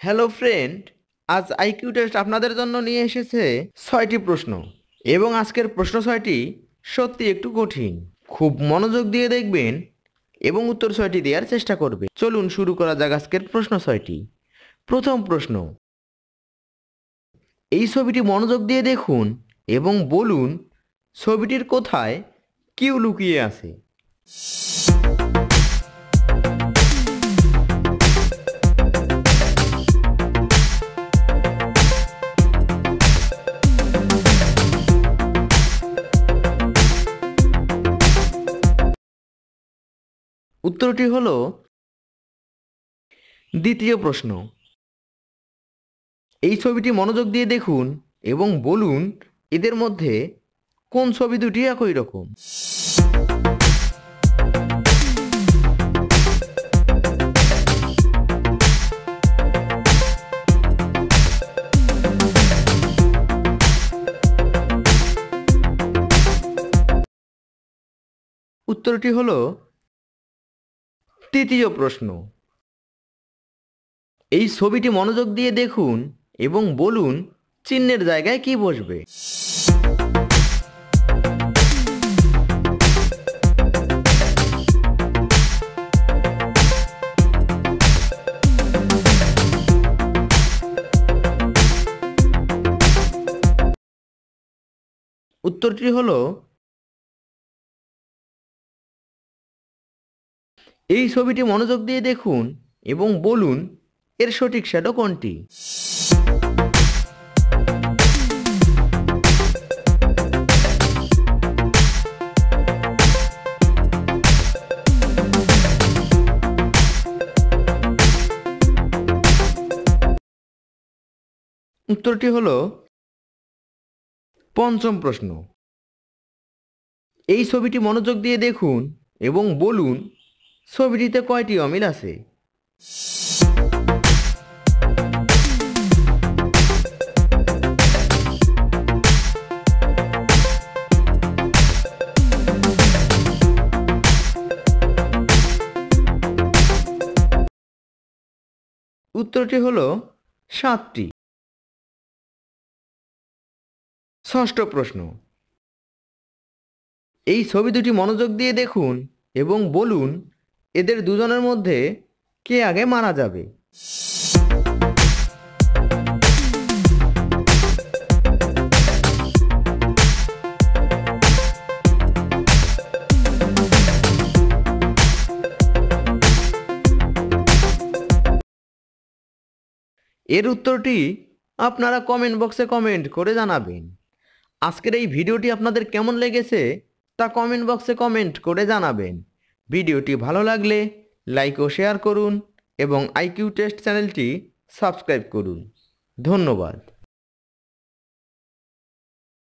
Hello friend, আজ IQ test আপনাদের জন্য নিয়ে এসেছে ছয়টি প্রশ্ন এবং আজকের প্রশ্ন ছয়টি সত্যি একটু কঠিন। খুব মনোযোগ দিয়ে দেখবেন এবং উত্তর ছয়টি দেওয়ার চেষ্টা করবে চলুন শুরু করা যাক আজকের প্রশ্ন ছয়টি। প্রথম প্রশ্ন, এই ছবিটি মনোযোগ দিয়ে দেখুন এবং বলুন ছবিটির কোথায় কিউ লুকিয়ে আছে। উত্তরটি হল দ্বিতীয় প্রশ্ন। এই ছবিটি মনোযোগ দিয়ে দেখুন এবং বলুন এদের মধ্যে কোন ছবি দুটি একই রকম। উত্তরটি হলো তৃতীয় প্রশ্ন। এই ছবিটি মনোযোগ দিয়ে দেখুন এবং বলুন চিহ্নের জায়গায় কি বসবে। উত্তরটি হলো এই ছবিটি মনোযোগ দিয়ে দেখুন এবং বলুন, এর সঠিক শ্যাডো কোনটি? উত্তরটি হল, পঞ্চম প্রশ্ন। এই ছবিটি মনোযোগ দিয়ে দেখুন এবং বলুন ছবিটিতে কয়টি অমিল আছে? উত্তরটি হল সাতটি। ষষ্ঠ প্রশ্ন। এই ছবি দুটি মনোযোগ দিয়ে দেখুন এবং বলুন এদের দুজনের মধ্যে কে আগে মারা যাবে? এর উত্তরটি আপনারা কমেন্ট বক্সে কমেন্ট করে জানাবেন। আজকের এই ভিডিওটি আপনাদের কেমন লেগেছে তা কমেন্ট বক্সে কমেন্ট করে জানাবেন। ভিডিওটি ভালো লাগলে লাইক ও শেয়ার করুন এবং আইকিউ টেস্ট চ্যানেলটি সাবস্ক্রাইব করুন। ধন্যবাদ।